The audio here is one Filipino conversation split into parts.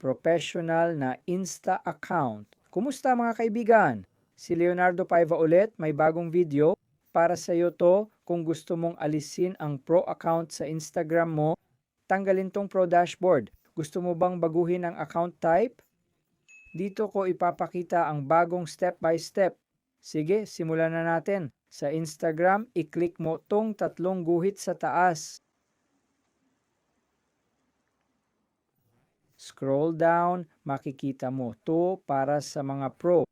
professional na Insta account. Kumusta mga kaibigan? Si Leonardo Paiva ulit, may bagong video. Para sa iyo to, kung gusto mong alisin ang pro account sa Instagram mo, tanggalin tong pro dashboard. Gusto mo bang baguhin ang account type? Dito ko ipapakita ang bagong step by step. Sige, simulan na natin. Sa Instagram, i-click mo tong tatlong guhit sa taas. Scroll down, makikita mo to para sa mga pro.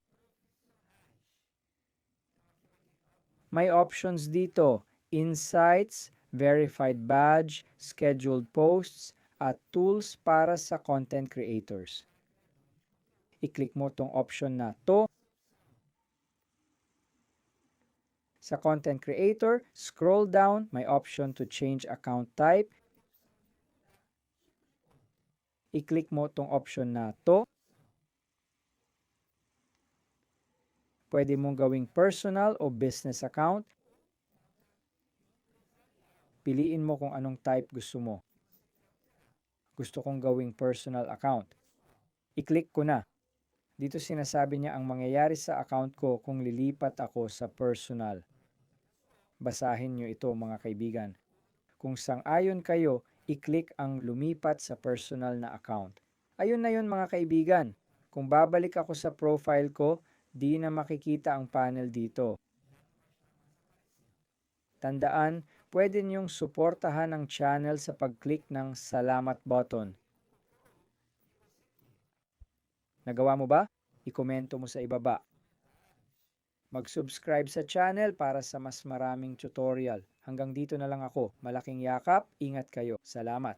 May options dito, insights, verified badge, scheduled posts, at tools para sa content creators. I-click mo tong option na to. Sa content creator, scroll down, may option to change account type. I-click mo tong option na to. Pwede mong gawing personal o business account. Piliin mo kung anong type gusto mo. Gusto kong gawing personal account. I-click ko na. Dito sinasabi niya ang mangyayari sa account ko kung lilipat ako sa personal. Basahin nyo ito mga kaibigan. Kung sang-ayon kayo, i-click ang lumipat sa personal na account. Ayun na yun mga kaibigan. Kung babalik ako sa profile ko, di na makikita ang panel dito. Tandaan, pwede niyong suportahan ang channel sa pag-click ng salamat button. Nagawa mo ba? I-komento mo sa ibaba. Mag-subscribe sa channel para sa mas maraming tutorial. Hanggang dito na lang ako. Malaking yakap, ingat kayo. Salamat.